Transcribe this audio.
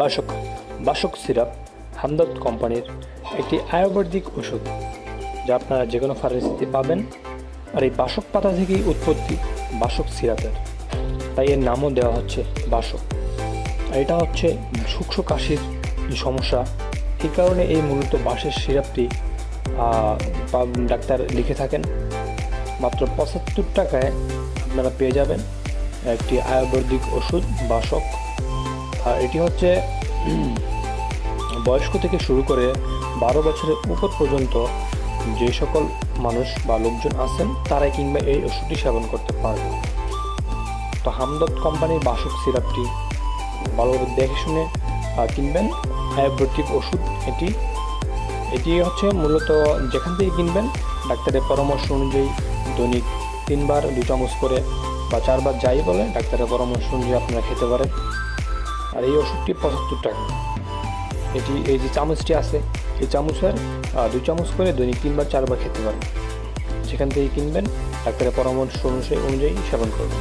বাসক বাসক সিরাপ হামদর্দ কোম্পানির একটি আয়ুর্বেদিক ওষুধ, যা আপনারা যে কোনো ফার্মেসিতে পাবেন। আর এই বাসক পাতা থেকেই উৎপত্তি বাসক সিরাপের। তাই এর নামও দেওয়া হচ্ছে বাসক। আর এটা হচ্ছে সূক্ষ্ম কাশির যে সমস্যা, এই কারণে এই মূলত বাঁশের সিরাপটি ডাক্তার লিখে থাকেন। মাত্র পঁচাত্তর টাকায় আপনারা পেয়ে যাবেন একটি আয়ুর্বেদিক ওষুধ বাসক। আর এটি হচ্ছে, বয়স্ক থেকে শুরু করে বারো বছরের উপর পর্যন্ত যে সকল মানুষ বা লোকজন আছেন, তারাই কিংবা এই ওষুধটি সেবন করতে পারবে। তো হামদর্দ কোম্পানির বাসক সিরাপটি ভালোভাবে দেখে শুনে কিনবেন। আয়ুর্বেদিক ওষুধ এটি। এটি হচ্ছে মূলত যেখান থেকে কিনবেন, ডাক্তারের পরামর্শ অনুযায়ী দৈনিক তিনবার দু চামচ করে বা চারবার যাই বলে ডাক্তারের পরামর্শ অনুযায়ী আপনারা খেতে পারেন। আর এই ওষুধটি পঁচাত্তর টাকা। এটি, এই যে চামচটি আছে, এই চামচের দুই চামচ করে দৈনিক তিনবার, চারবার খেতে পারেন। সেখান থেকে কিনবেন, ডাক্তারের পরামর্শ অনুযায়ী অনুযায়ী সেবন করবেন।